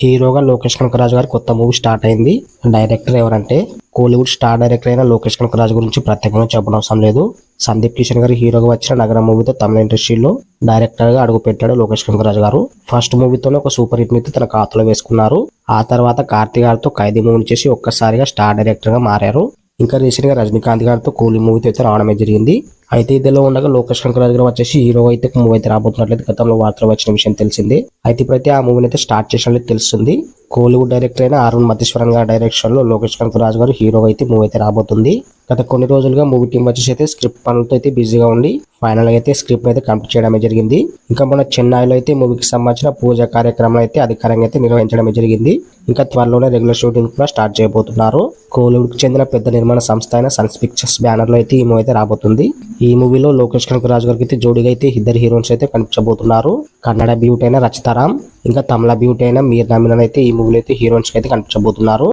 హీరోగా లోకేష్ కనకరాజు గారి కొత్త మూవీ స్టార్ట్ అయింది. డైరెక్టర్ ఎవరంటే కోలీవుడ్ స్టార్ డైరెక్టర్ అయిన లోకేష్ కనకరాజు గురించి ప్రత్యేకంగా చెప్పనవసరం లేదు. సందీప్ కిషన్ గారు హీరోగా వచ్చిన నగరం మూవీతో తమిళ ఇండస్ట్రీలో డైరెక్టర్గా అడుగు పెట్టాడు లోకేష్ కనకరాజు గారు. ఫస్ట్ మూవీతోనే ఒక సూపర్ హిట్ని తన ఖాతాలో వేసుకున్నారు. ఆ తర్వాత కార్తీ గారితో ఖైదీ మూవీని చేసి ఒక్కసారిగా స్టార్ డైరెక్టర్గా మారారు. ఇంకా రీసెంట్గా రజనీకాంత్ గారితో కూలీ మూవీతో అయితే రావడమే జరిగింది. అయితే ఇదిలో ఉండగా లోకేష్ కనకరాజు గారు వచ్చేసి హీరో అయితే మూవీ అయితే రాబోతున్నట్లయితే గతంలో వార్తలు వచ్చిన విషయం తెలిసింది. అయితే ఇప్పుడైతే ఆ మూవీని అయితే స్టార్ట్ చేసినట్లు తెలుస్తుంది. కోలీవుడ్ డైరెక్టర్ అయిన అరుణ్ మతేశ్వరన్ గారి డైరెక్షన్లో లోకేష్ కనకరాజు గారు హీరో అయితే మూవీ అయితే రాబోతుంది. గత కొన్ని రోజులుగా మూవీ టీం వచ్చేసి అయితే స్క్రిప్ట్ పనులతో అయితే బిజీగా ఉండి ఫైనల్ అయితే స్క్రిప్ట్ అయితే కంప్లీట్ చేయడమే జరిగింది. ఇంకా మన చెన్నైలో అయితే మూవీకి సంబంధించిన పూజ కార్యక్రమం అయితే అధికారంగా అయితే నిర్వహించడమే జరిగింది. ఇంకా త్వరలోనే రెగ్యులర్ షూటింగ్ కూడా స్టార్ట్ చేయబోతున్నారు. కోలీవుడ్కి చెందిన పెద్ద నిర్మాణ సంస్థ అయిన సన్స్ పిక్చర్స్ బ్యానర్లో అయితే ఈ మూవీ అయితే రాబోతుంది. ఈ మూవీలో లోకేష్ కనకరాజు గారికి అయితే జోడీగా అయితే ఇద్దరు హీరోయిన్స్ అయితే కనిపించబోతున్నారు. కన్నడ బ్యూటీ అయిన రచితారాం ఇంకా తమిళ బ్యూటీ అయిన మీర్ నమినన్ అయితే ఈ మూవీలో అయితే హీరోయిన్స్ అయితే కనిపించబోతున్నారు.